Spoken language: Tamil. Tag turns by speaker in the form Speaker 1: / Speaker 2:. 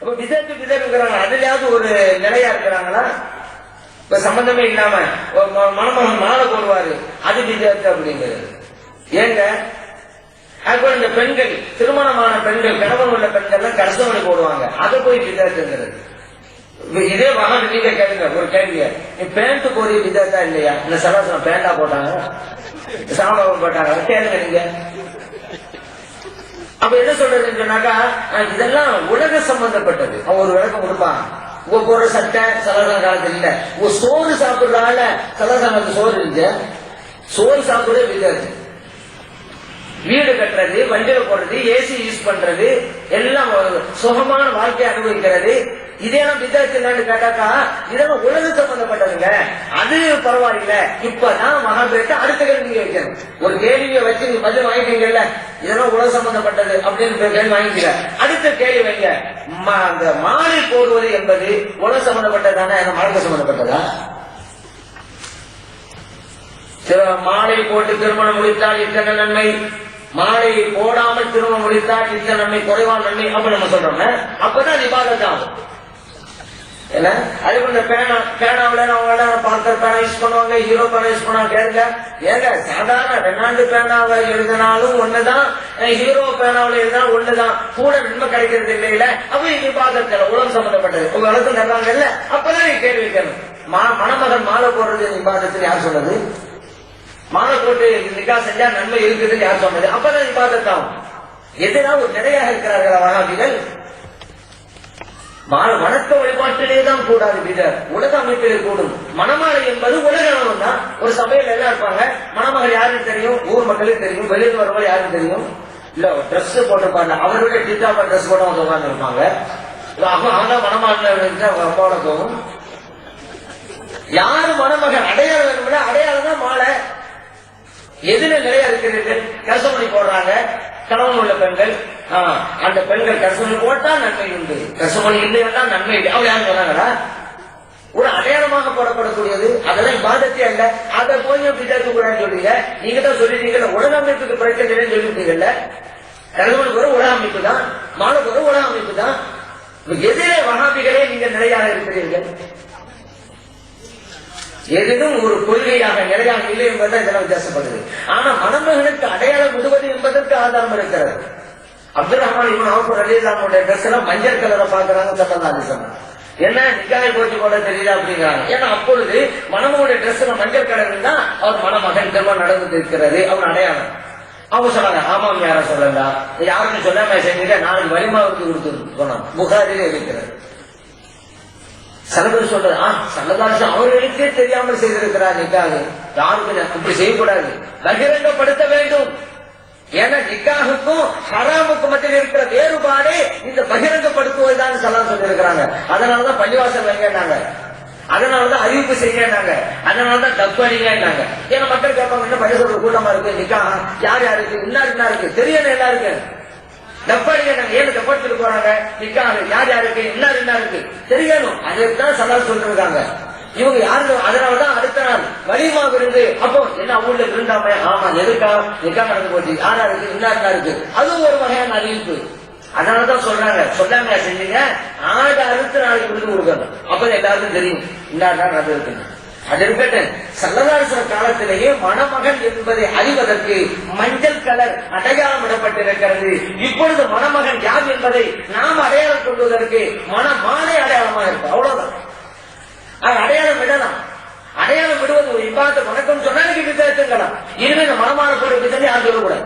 Speaker 1: அப்ப விதத்து விதத்துங்கிறாங்க அதுலயாவது ஒரு நிலையா இருக்கிறாங்களா? இப்ப சம்பந்தமே இல்லாம ஒரு மணமகன் மாலை போடுவாரு. அது விதத்து அப்படிங்கிறது. ஏங்க அதுபோல இந்த பெண்கள் திருமணமான பெண்கள் கணவன் உள்ள பெண்கள் கரசமணி போடுவாங்க. அதை போய் விதத்துங்கிறது இதே மகன் நீங்க கேளுங்க ஒரு கேள்விய. நீ பேண்ட் போறிய விதத்தா இல்லையா? இந்த சராசனம் பேண்டா போட்டாங்க. சாம்பாவும் போட்டாங்க. கேளுங்க நீங்க. அப்ப என்ன சொல்றதுன்னு சொன்னாக்கா இதெல்லாம் உலக சம்பந்தப்பட்டது. அவன் ஒரு விளக்கம் கொடுப்பான். போற சட்டை சலசன காலத்துல இல்ல. உங்க சோறு சாப்பிடுறதால சலசன காலத்து சோறு இருக்கு சோறு சாப்பிடுறதே விதாது வீடு கட்டுறது வண்டியில போடுறது ஏசி யூஸ் பண்றது எல்லாம் சுகமான வாழ்க்கையை அனுபவிக்கிறது. இதெல்லாம் விதாச்சு என்னன்னு கேட்டாக்கா இதெல்லாம் உலக சம்பந்தப்பட்டதுங்க? அது பரவாயில்ல. இப்பதான் மகாபேட்ட அடுத்த கேள்வி வைக்கணும் ஒரு கேள்வியை வச்சு நீங்க பதில் வாங்கிட்டீங்கல்ல இதெல்லாம் உலக சம்பந்தப்பட்டது அப்படின்னு கேள்வி வாங்கிக்கல அடுத்த கேள்வி வைங்க. அந்த மாலை போடுவது என்பது உலக சம்பந்தப்பட்டதானே மார்க்க சம்பந்தப்பட்டதா? திரு- மாலை போட்டு திருமணம் முடித்தால் இத்தனை நன்மை. மாலை போடாமல் திருமணம் முடித்தால் இத்தனை நன்மை குறைவான நன்மை அப்ப நம்ம சொல்றோம் அப்பதான் விவாதம் ஆகும். என்ன? அதே போல இந்த பேனா பேனாவில அவங்க பார்க்கர் பேனா யூஸ் பண்ணுவாங்க ஹீரோ பேனா யூஸ் பண்ணுவாங்க கேளுங்க. ஏங்க சாதாரண ரெண்டாண்டு பேனாவை எழுதினாலும் ஒண்ணுதான் ஹீரோ பேனாவில எழுதினாலும் ஒண்ணுதான். கூட நன்மை கிடைக்கிறது இல்லையில அப்ப இது பாதத்தில் உலகம் சம்பந்தப்பட்டது. உங்க வளர்த்து நடுறாங்கல்ல அப்பதான் நீங்க கேள்வி கேட்கணும். மா- மணமகன் மாலை போடுறது நிபாதத்தில் யார் சொன்னது? மாலை போட்டு நிக்கா செஞ்சா நன்மை இருக்குதுன்னு யார் சொன்னது? அப்பதான் நிபாதத்தாகும் எதிராக ஒரு நிலையாக இருக்கிறார்கள் வகாபிகள்? வணக்க வழிபாட்டிலே தான் கூடாது விதர் உலக அமைப்பிலே கூடும். மணமாலை என்பது உலக அளவு தான். ஒரு சபையில எல்லாம் இருப்பாங்க? மணமகள் யாருன்னு தெரியும்? ஊர் மக்களுக்கு தெரியும். வெளியில் வரவங்க யாருன்னு தெரியும்? இல்ல ட்ரெஸ் போட்டிருப்பாங்க. அவரோட டிட்டாப்பா ட்ரெஸ் போட்டு அவங்க உட்கார்ந்து இருப்பாங்க இல்ல, அவன் அவன் மணமாலை அவங்க அப்பாவோட போகும். யாரு மணமகன் அடையாளம் வேணும்னா அடையாளம் தான் மாலை. எதுல நிறைய இருக்கிறீர்கள். கரசமணி போடுறாங்க. கணவன் உள்ள பெண்கள். அந்த பெண்கள் கரசமணி போட்டா நன்மை உண்டு. கசமணி இல்லை என்றால் நன்மை இல்லை. அவங்க யாரும் சொன்னாங்களா ஒரு அடையாளமாக போடப்படக்கூடியது. அதெல்லாம் பாதத்தே அல்ல. அதை போய் பிஜேபி கூடாதுன்னு சொல்றீங்க? நீங்க தான் சொல்லிட்டீங்கல்ல உலக அமைப்புக்கு பிரச்சனை சொல்லிட்டீங்கல்ல கரசமணி ஒரு உலக அமைப்பு தான். மாலை ஒரு உலக அமைப்பு தான் எதிரே வகாபிகளே நீங்க நிலையாக இருக்கிறீர்கள். எதிலும் ஒரு கொள்கையாக நிலையாக இல்லை என்பதுதான் இதெல்லாம் வித்தியாசப்படுது. ஆனா மணமகனுக்கு அடையாளம் விடுவது என்பதற்கு ஆதாரம் இருக்கிறது. அப்துல் ரஹ்மான் இவன் அவர் ரலீலாமுடைய ட்ரெஸ் எல்லாம் மஞ்சள் கலரை பாக்குறாங்க சட்டந்தாதி சொன்னாங்க என்ன நிக்காய் போச்சு கூட தெரியுதா அப்படிங்கிறாங்க. ஏன்னா அப்பொழுது மனமுடைய ட்ரெஸ்ல மஞ்சள் கலர் இருந்தா அவர் மணமகன் திருமணம் நடந்து இருக்கிறது அவர் அடையாளம். அவங்க சொன்னாங்க ஆமாம் யார சொல்லலா யாருன்னு சொல்லாம செஞ்சுட்டு நாளைக்கு வலிமாவுக்கு கொடுத்து சொன்னாங்க புகாரிலே இருக்கிறது. சில பேர் சொல்றது ஆ சல்லதாசம் அவர்களுக்கே தெரியாமல் செய்திருக்கிறார் நிக்காது. யாருக்கு அப்படி செய்யக்கூடாது. பகிரங்கப்படுத்த வேண்டும். ஏன்னா நிக்காகுக்கும் ஹராமுக்கும் மத்தியில் இருக்கிற வேறுபாடே இந்த பகிரங்கப்படுத்துவதுதான் சலாம் சொல்லியிருக்கிறாங்க. அதனாலதான் பள்ளிவாசல் வைங்கன்னாங்க. அதனாலதான் அறிவிப்பு செய்யறாங்க அதனாலதான் தப்பு அடிங்கன்னாங்க. ஏன்னா மக்கள் கேட்பாங்க என்ன பள்ளி சொல்ற கூட்டமா இருக்கு? நிக்கா யார் யாருக்கு இன்னார் இன்னா இருக்கு? தெரியல எல்லாருக்கும். டப்பாடிங்க நாங்க ஏழு டப்பாட்டுக்கு போறாங்க? நிக்காங்க யார் யாருக்கு என்ன என்ன இருக்கு? தெரியணும். அதுதான் சலாம் சொல்லிருக்காங்க இவங்க யாரு? அதனாலதான் அடுத்த நாள் வலிமா இருந்து அப்போ என்ன ஊர்ல விருந்தாம ஆமா எதுக்கா? எதுக்கா நடந்து போச்சு? யாரா இருக்கு? என்ன இருக்கு? அதுவும் ஒரு வகையான அறிவிப்பு. அதனாலதான் சொல்றாங்க. சொல்லாமையா செஞ்சீங்க. ஆடு அடுத்த நாளைக்கு விருந்து கொடுக்கணும். அப்பதான் எல்லாருக்கும் தெரியும். இன்னார் அது இருக்குன்னு அது இருக்கட்டும். சல்லதாசர காலத்திலேயே மணமகன் என்பதை அறிவதற்கு மஞ்சள் கலர் அடையாளம் இடப்பட்டிருக்கிறது. இப்பொழுது மணமகன் யார் என்பதை நாம் அடையாளம் கொள்வதற்கு மன மாலை அடையாளமா இருக்கு. அவ்வளவுதான் அது அடையாளம் விடலாம் பார்த்து வணக்கம் சொன்னா நீங்க வித்தியாசம் இனிமே இந்த மனமான போட வித்தனை யாரும் சொல்லக்கூடாது.